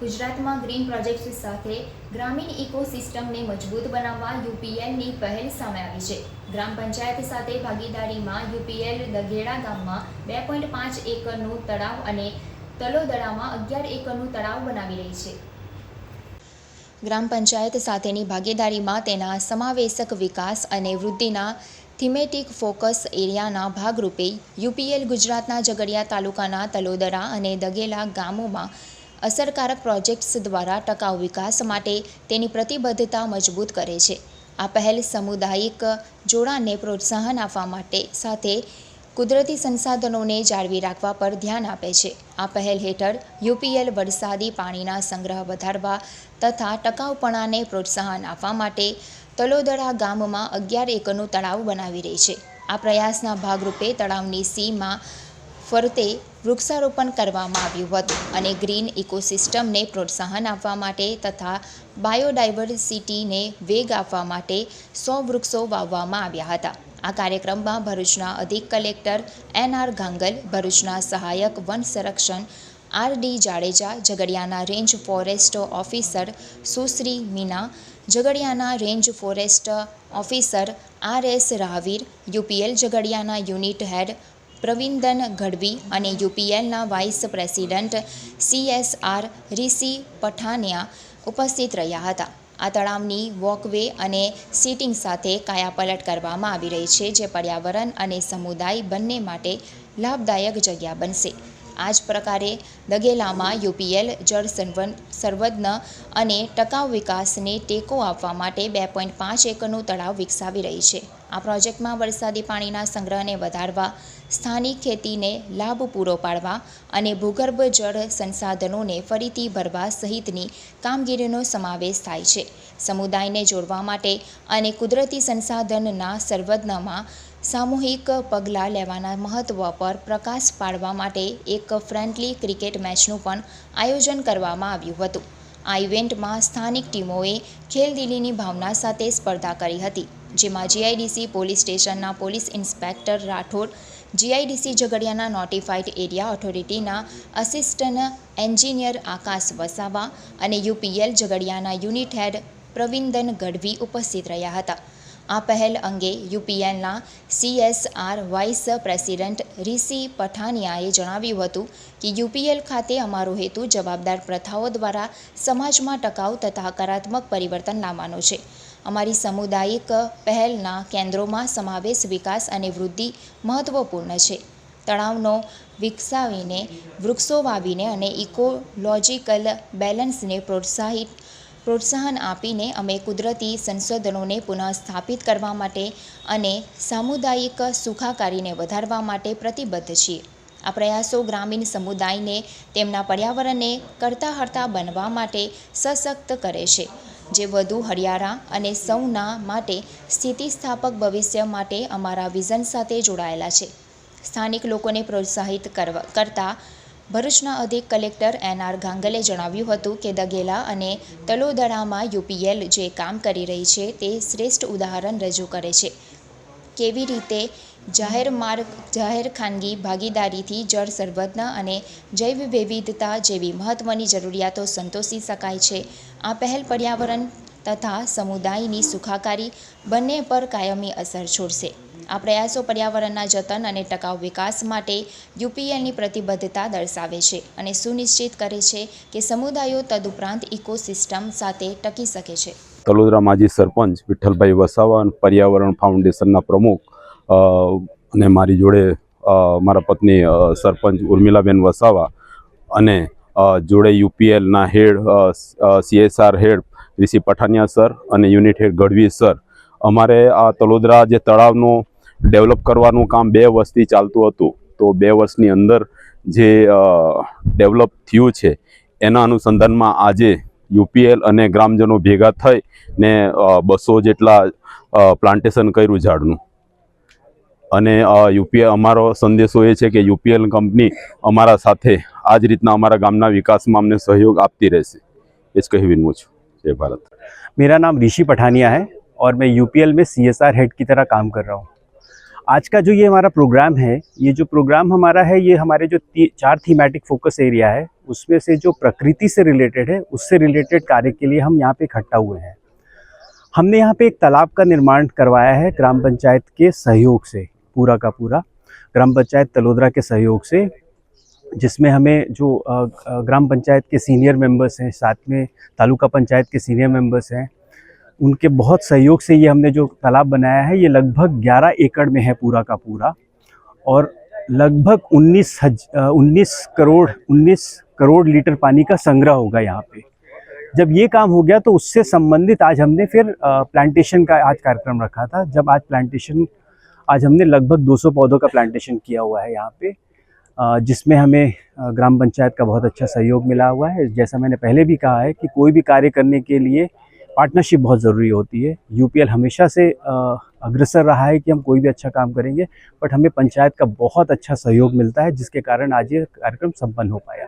ગુજરાતમાં green projects સાથે ગ્રામીણ ઇકોસિસ્ટમને મજબૂત બનાવવા યુપીએલની પહેલ સામે આવી છે. ગ્રામ પંચાયત સાથે ભાગીદારીમાં યુપીએલ દઘેડા ગામમાં બે પોઈન્ટ પાંચ એકરનું તળાવ અને તલોદડામાં અગિયાર એકરનું તળાવ બનાવી રહી છે. ગ્રામ પંચાયત સાથેની ભાગીદારીમાં તેના સમાવેશક વિકાસ અને વૃદ્ધિના થીમેટિક ફોકસ એરિયાના ભાગરૂપે યુપીએલ ગુજરાતના ઝઘડિયા તાલુકાના તલોદરા અને દગેલા ગામોમાં અસરકારક પ્રોજેક્ટ્સ દ્વારા ટકાઉ વિકાસ માટે તેની પ્રતિબદ્ધતા મજબૂત કરે છે. આ પહેલ સામુદાયિક જોડાણને પ્રોત્સાહન આપવા માટે સાથે કુદરતી સંસાધનોને જાળવી રાખવા પર ધ્યાન આપે છે. આ પહેલ હેઠળ યુપીએલ વરસાદી પાણીના સંગ્રહ વધારવા તથા ટકાઉપણાને પ્રોત્સાહન આપવા માટે તલોદરા ગામમાં અગિયાર એકરનું તળાવ બનાવી રહી છે. આ પ્રયાસના ભાગરૂપે તળાવની સીમમાં ફરતે વૃક્ષારોપણ કરવામાં આવ્યું હતું અને ગ્રીન ઇકોસિસ્ટમને પ્રોત્સાહન આપવા માટે તથા બાયોડાયવર્સિટીને વેગ આપવા માટે સો વૃક્ષો વાવવામાં આવ્યા હતા. આ કાર્યક્રમમાં ભરૂચના અધિક કલેક્ટર એન આર ગાંગલ, ભરૂચના સહાયક વન સંરક્ષણ R D Jadeja, ઝઘડિયાના range forest officer Sushri Meena, ઝઘડિયાના range forest officer R S Rahveer UPL ઝઘડિયાના unit head Pravindan Gadhvi અને યુપીએલના vice president CSR Rishi Pathania ઉપસ્થિત રહ્યા હતા. આ તળાવની વોકવે અને સીટિંગ સાથે કાયાપલટ કરવામાં આવી રહી છે, જે પર્યાવરણ અને સમુદાય બંને માટે લાભદાયક જગ્યા બનશે. આ જ પ્રકારે દગેલામાં યુપીએલ, જળ સર્વજ્ઞ અને ટકાઉ વિકાસને ટેકો આપવા માટે બે પોઈન્ટ પાંચ એકરનું તળાવ વિકસાવી રહી છે. આ પ્રોજેક્ટમાં વરસાદી પાણીના સંગ્રહને વધારવા, સ્થાનિક ખેતીને લાભ પૂરો પાડવા અને ભૂગર્ભ જળ સંસાધનોને ફરીથી ભરવા સહિતની કામગીરીનો સમાવેશ થાય છે. સમુદાયને જોડવા માટે અને કુદરતી સંસાધનના સંવર્ધનમાં સામૂહિક પગલાં લેવાના મહત્ત્વ પર પ્રકાશ પાડવા માટે એક ફ્રેન્ડલી ક્રિકેટ મેચનું પણ આયોજન કરવામાં આવ્યું હતું. આ ઇવેન્ટમાં સ્થાનિક ટીમોએ ખેલદિલીની ભાવના સાથે સ્પર્ધા કરી હતી, જેમાં જીઆઈડીસી પોલીસ સ્ટેશનના પોલીસ ઇન્સ્પેક્ટર રાઠોડ, જીઆઈડીસી ઝઘડિયાના નોટિફાઈડ એરિયા ઓથોરિટીના આસિસ્ટન્ટ એન્જિનિયર આકાશ વસાવા અને યુપીએલ ઝઘડિયાના યુનિટ હેડ પ્રવિંદન ગઢવી ઉપસ્થિત રહ્યા હતા. આ પહેલ અંગે યુપીએલના સીએસઆર વાઇસ પ્રેસિડન્ટ રિષિ પઠાનિયાએ જણાવ્યું હતું કે યુપીએલ ખાતે અમારો હેતુ જવાબદાર પ્રથાઓ દ્વારા સમાજમાં ટકાઉ તથા હકારાત્મક પરિવર્તન લાવવાનો છે. અમારી સામુદાયિક પહેલના કેન્દ્રોમાં સમાવેશ, વિકાસ અને વૃદ્ધિ મહત્ત્વપૂર્ણ છે. તળાવનો વિકસાવીને, વૃક્ષો વાવીને અને ઇકોલોજીકલ બેલેન્સને પ્રોત્સાહિત પ્રોત્સાહન આપીને અમે કુદરતી સંશોધનોને પુનઃસ્થાપિત કરવા માટે અને સામુદાયિક સુખાકારીને વધારવા માટે પ્રતિબદ્ધ છીએ. આ પ્રયાસો ગ્રામીણ સમુદાયને તેમના પર્યાવરણને કરતા હરતા બનવા માટે સશક્ત કરે છે, જે વધુ હરિયાળા અને સૌના માટે સ્થિતિસ્થાપક ભવિષ્ય માટે અમારા વિઝન સાથે જોડાયેલા છે. સ્થાનિક લોકોને પ્રોત્સાહિત કરવા, કરતા ભરૂચના અધિક કલેક્ટર એન આર ગાંગલે જણાવ્યું હતું કે દગેલા અને તલોદરામાં યુપીએલ જે કામ કરી રહી છે તે શ્રેષ્ઠ ઉદાહરણ રજૂ કરે છે. કેવી રીતે જાહેર માર્ગ, જાહેર ખાનગી ભાગીદારીથી જળ સંવર્ધન અને જૈવ વિવિધતા જેવી મહત્ત્વની જરૂરિયાતો સંતોષી શકાય છે. આ પહેલ પર્યાવરણ તથા સમુદાયની સુખાકારી બંને પર કાયમી અસર છોડશે. આ પ્રયાસો પર્યાવરણના જતન અને ટકાઉ વિકાસ માટે યુપીએલની પ્રતિબદ્ધતા દર્શાવે છે અને સુનિશ્ચિત કરે છે કે સમુદાયો તદુપરાંત ઇકોસિસ્ટમ સાથે ટકી શકે છે. તલોદરા માજી સરપંચ વિઠ્ઠલભાઈ વસાવા અને પર્યાવરણ ફાઉન્ડેશનના પ્રમુખ અને મારી જોડે મારા પત્ની સરપંચ ઉર્મિલાબેન વસાવા અને જોડે યુપીએલના હેડ CSR head Rishi Pathania sir અને યુનિટ હેડ ગઢવી સર. અમારે આ તલોદરા જે તળાવનું ડેવલપ કરવાનું કામ બે વર્ષથી ચાલતું હતું તો બે વર્ષની અંદર જે ડેવલપ થયું છે એના અનુસંધાનમાં આજે યુપીએલ અને ગ્રામજનો ભેગા થઈ ને બસો જેટલા પ્લાન્ટેશન કર્યું ઝાડનું અને યુપીએલ અમારો સંદેશો એ છે કે યુપીએલ કંપની અમારા સાથે આ જ રીતના અમારા ગામના વિકાસમાં અમને સહયોગ આપતી રહેશે એ જ કહી વિનવું છું જય ભારત मेरा नाम ऋषि पठानिया है और मैं यूपीएल में सीएसआर हेड की तरह काम कर रहा हूँ आज का जो ये हमारा प्रोग्राम है, ये जो प्रोग्राम हमारा है, ये हमारे जो चार थीमेटिक फोकस एरिया है, उसमें से जो प्रकृति से रिलेटेड है, उससे रिलेटेड कार्य के लिए हम यहाँ पे इकट्ठा हुए हैं। हमने यहाँ पे एक तालाब का निर्माण करवाया है ग्राम पंचायत के सहयोग से, पूरा का पूरा। ग्राम पंचायत तलोदरा के सहयोग से, जिसमें हमें जो ग्राम पंचायत के सीनियर मेंबर्स हैं, साथ में तालुका पंचायत के सीनियर मेंबर्स हैं उनके बहुत सहयोग से ये हमने जो तालाब बनाया है, ये लगभग 11 एकड़ में है पूरा का पूरा। और लगभग 19 हज उन्नीस करोड़ 19 करोड़ लीटर पानी का संग्रह होगा यहाँ पे। जब ये काम हो गया तो उससे संबंधित आज हमने फिर प्लांटेशन का आज कार्यक्रम रखा था। जब आज प्लांटेशन आज हमने लगभग 200 पौधों का प्लांटेशन किया हुआ है यहाँ पे जिसमें हमें ग्राम पंचायत का बहुत अच्छा सहयोग मिला हुआ है। जैसा मैंने पहले भी कहा है कि कोई भी कार्य करने के लिए पार्टनरशिप बहुत ज़रूरी होती है। यूपीएल हमेशा से अग्रसर रहा है कि हम कोई भी अच्छा काम करेंगे, बट हमें पंचायत का बहुत अच्छा सहयोग मिलता है, जिसके कारण आज ये कार्यक्रम संपन्न हो पाया।